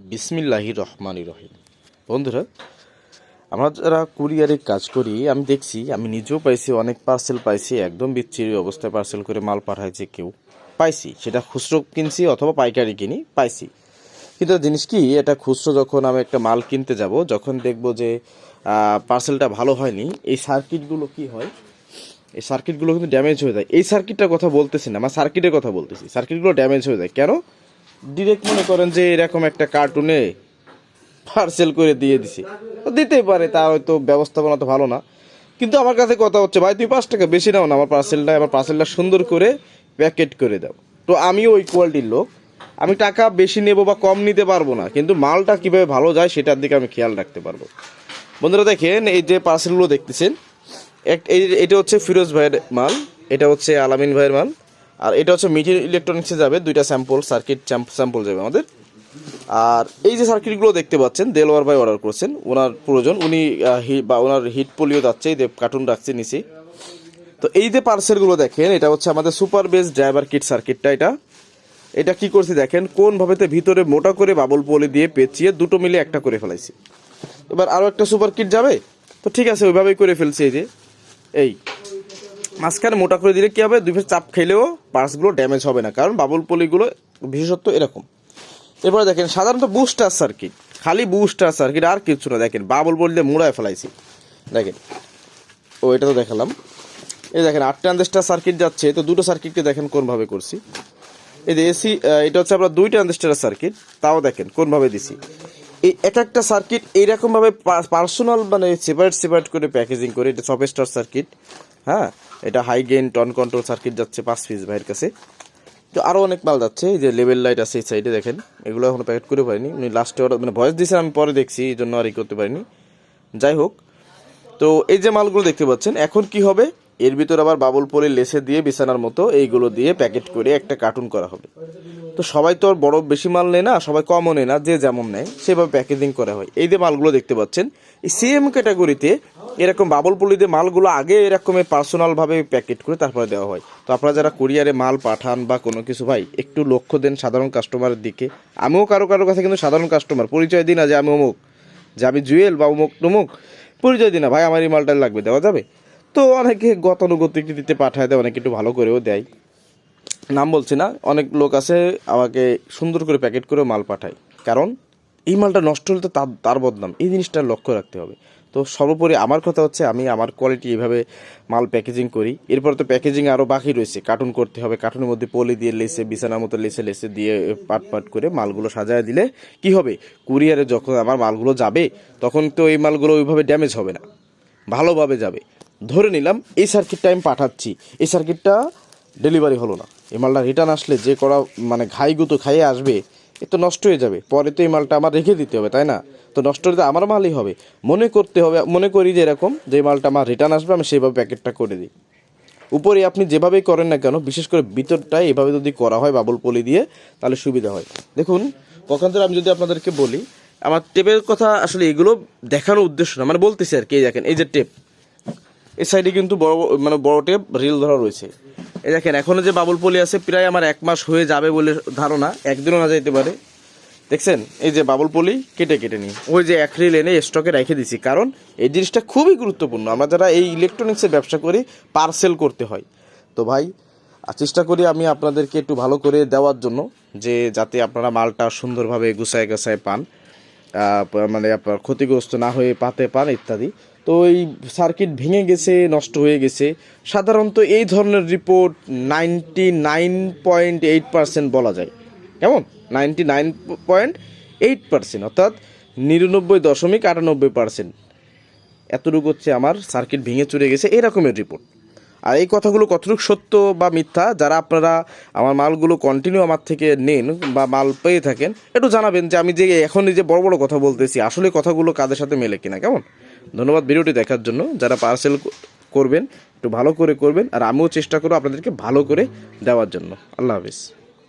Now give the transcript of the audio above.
বিসমিল্লাহি রহমান রহিম। বন্ধুরা, আমরা যারা কুরিয়ারে কাজ করি, আমি দেখছি, আমি নিজেও পাইছি, অনেক পার্সেল পাইছি, একদম বিচ্ছিরি অবস্থায় পার্সেল করে মাল পাঠাইছে কেউ। পাইছি, সেটা খুচরো কিনছি অথবা পাইকারি কিনি, পাইছি। কিন্তু জিনিস কি, এটা খুচরো যখন আমি একটা মাল কিনতে যাব, যখন দেখব যে পার্সেলটা ভালো হয়নি, এই সার্কিটগুলো কি হয়? এই সার্কিটগুলো কিন্তু ড্যামেজ হয়ে যায়। এই সার্কিটটার কথা বলতেছি না, আমার সার্কিটের কথা বলতেছি। সার্কিটগুলো ড্যামেজ হয়ে যায়। কেন? ডিরেক্ট মনে করেন যে এরকম একটা কার্টুনে পার্সেল করে দিয়ে দিছি। দিতেই পারে তার হয়তো ব্যবস্থাপনা তো ভালো না। কিন্তু আমার কাছে কথা হচ্ছে, ভাই, তুমি পাঁচ টাকা বেশি নাও না আমার পার্সেলটা আমার পার্সেলটা সুন্দর করে প্যাকেট করে দাও। তো আমিও ওই কোয়ালিটির লোক। আমি টাকা বেশি নেব বা কম নিতে পারব না, কিন্তু মালটা কীভাবে ভালো যায় সেটার দিকে আমি খেয়াল রাখতে পারব। বন্ধুরা দেখেন, এই যে পার্সেলগুলো দেখতেছেন এটা হচ্ছে ফিরোজ ভাইয়ের মাল, এটা হচ্ছে আলামিন ভাইয়ের মাল। আর এটা হচ্ছে মিঠি ইলেকট্রনিক্সে যাবে, দুইটা স্যাম্পল সার্কিট স্যাম্পল যাবে আমাদের। আর এই যে সার্কিটগুলো দেখতে পাচ্ছেন দেলোয়ার ভাই অর্ডার করেছেন। ওনার প্রয়োজন, উনি বা ওনার হিট পোলিও যাচ্ছে, এই যে কার্টুন রাখছে নিচে। তো এই যে পার্সেলগুলো দেখেন, এটা হচ্ছে আমাদের সুপার বেস ড্রাইভার কিট সার্কিটটা এটা। এটা কি করছি দেখেন, কোন ভাবেতে ভিতরে মোটা করে বাবল পোলি দিয়ে পেঁচিয়ে দুটো মিলে একটা করে ফেলাইছি। এবার আরও একটা সুপার কিট যাবে? তো ঠিক আছে, ওইভাবেই করে ফেলছি এই যে। এই। মাঝখানে মোটা করে দিলে কি হবে? দুই পাশে চাপ খেলেও পার্টসগুলো ড্যামেজ হবে না। কারণ বাবল পলিগুলো বিশেষত্ব এরকম। এরপরে দেখেন, সাধারণত বুস্টার সার্কিট খালি বুস্টার সার্কিট আর কিছু না। দেখেন বাবল পলি দিয়ে মুড়ায় ফেলাইছি। দেখেন, ও, এটা তো দেখালাম। এই দেখেন, আটটা আন্দেস্টার সার্কিট যাচ্ছে। তো দুটো সার্কিটকে দেখেন কোনভাবে করছি। এই যে এসি এটা হচ্ছে আমরা দুইটা আন্দেস্টারের সার্কিট তাও দেখেন, কোনভাবে দিছি। এই এক একটা সার্কিট এইরকমভাবে পার্সোনাল মানে সেপারেট সেপারেট করে প্যাকেজিং করে, এটা সব স্টার সার্কিট হ্যাঁ? এটা high gain tone control circuit যাচ্ছে পাঁচ পিস ভাইয়ের কাছে। তো আরও অনেক মাল যাচ্ছে, এই যে লেভেল লাইট আছে এই সাইডে দেখেন, এগুলো এখনও প্যাকেট করে পারিনি উনি লাস্টে অর্ডার মানে ভয়েস দিয়েছেন আমি পরে দেখছি, এই জন্য আর ই করতে পারিনি। যাই হোক, তো এই যে মালগুলো দেখতে পাচ্ছেন, এখন কি হবে? এর ভিতর আবার বাবুল পলি লেসে দিয়ে বিছানার মতো এইগুলো দিয়ে প্যাকেট করে একটা কার্টুন করা হবে। তো সবাই তো আর বড় বেশি মাল নেয় না, সবাই কমও নেয় না, যে যেমন নেয়, সেভাবে প্যাকেজিং করা হয়। এই যে মালগুলো দেখতে পাচ্ছেন, এই সেম ক্যাটাগরিতে এরকম বাবল মালগুলো আগে এরকম পার্সোনালভাবে প্যাকেট করে তারপরে দেওয়া হয়। তো আপনারা যারা কুরিয়ারে মাল পাঠান বা কোনো কিছু, ভাই, একটু লক্ষ্য দেন সাধারণ কাস্টমারের দিকে। আমিও কারও কারও কাছে কিন্তু সাধারণ কাস্টমার পরিচয় দিই না যে আমি অমুক, যে আমি জুয়েল বা অমুক তমুক পরিচয় দিই না, ভাই, আমার এই মালটা লাগবে, দেওয়া যাবে? তো অনেকে গতানুগতিক দিতে পাঠায় দেয়, অনেকে একটু ভালো করেও দেয়। নাম বলছি না, অনেক লোক আছে, আমাকে সুন্দর করে প্যাকেট করে মাল পাঠায়। কারণ এই মালটা নষ্ট হলে তো তার তার বদনাম। এই জিনিসটা লক্ষ্য রাখতে হবে। তো সর্বোপরি আমার কথা হচ্ছে আমি আমার কোয়ালিটি এভাবে মাল প্যাকেজিং করি। এরপর তো প্যাকেজিং আরও বাকি রয়েছে। কার্টুন করতে হবে। কার্টুনের মধ্যে পলি দিয়ে লেসে, বিছানার মতো লেসে লেসে দিয়ে পাট পাট করে মালগুলো সাজায় দিলে কি হবে? কুরিয়ারে যখন আমার মালগুলো যাবে, তখন তো এই মালগুলো ওইভাবে ড্যামেজ হবে না। ভালোভাবে যাবে। ধরে নিলাম, এই সার্কিটটা আমি পাঠাচ্ছি। এই সার্কিটটা ডেলিভারি হলো না। এই মালটা রিটার্ন আসলে যে করা মানে ঘাই গুতো খাইয়ে আসবে এ তো নষ্ট হয়ে যাবে। পরে তো এই মালটা আমার রেখে দিতে হবে, তাই না? তো নষ্ট হলে তো আমার মালই হবে। মনে করতে হবে, মনে করি যে এরকম যে মালটা আমার রিটার্ন আসবে, আমি সেইভাবে প্যাকেটটা করে দিই। উপরে আপনি যেভাবেই করেন না কেন, বিশেষ করে ভিতরটায় এভাবে যদি করা হয় বাবুল পলি দিয়ে, তাহলে সুবিধা হয়। দেখুন পক্ষান্তরে আমি যদি আপনাদেরকে বলি, আমার টেপের কথা আসলে এগুলো দেখানোর উদ্দেশ্য না মানে বলতেছি আর কি দেখেন, এই যে টেপ এই সাইডে কিন্তু বড়- মানে বড় টেপ, রিল ধরা রয়েছে। এই দেখেন, এখনও যে বাবুল পলি আছে, প্রায় আমার এক মাস হয়ে যাবে বলে ধারণা, একদিনও না যাইতে পারে। দেখছেন? এই যে বাবুল পলি কেটে কেটে নিই ওই যে এক রিল এনে স্টকে রেখে দিছি, কারণ এই জিনিসটা খুবই গুরুত্বপূর্ণ। আমরা যারা এই ইলেকট্রনিক্সের ব্যবসা করি পার্সেল করতে হয়। তো ভাই, আর চেষ্টা করি আমি আপনাদেরকে একটু ভালো করে দেওয়ার জন্য, যে যাতে আপনারা মালটা সুন্দরভাবে গুছায় গাছায় পান মানে আপনার ক্ষতিগ্রস্ত না হয়ে পাতে পান, ইত্যাদি। তো এই সার্কিট ভেঙে গেছে, নষ্ট হয়ে গেছে। সাধারণত এই ধরনের report ninety nine point eight percent বলা যায়। কেমন? Ninety nine point eight percent অর্থাৎ নিরানব্বই দশমিক আটানব্বই পার্সেন্ট এতটুকু হচ্ছে আমার সার্কিট ভেঙে চুরে গেছে এরকমের রিপোর্ট আর এই কথাগুলো কতটুকু সত্য বা মিথ্যা, যারা আপনারা আমার মালগুলো কন্টিনিউ আমার থেকে নেন বা মাল পেয়ে থাকেন, একটু জানাবেন যে আমি যে এখন এই যে বড় বড় কথা বলতেছি, আসলে কথাগুলো কাদের সাথে মেলে কিনা, কেমন? ধন্যবাদ ভিডিওটি দেখার জন্য। যারা পার্সেল করবেন, একটু ভালো করে করবেন, আর আমিও চেষ্টা করব আপনাদেরকে ভালো করে দেওয়ার জন্য। আল্লাহ হাফিজ।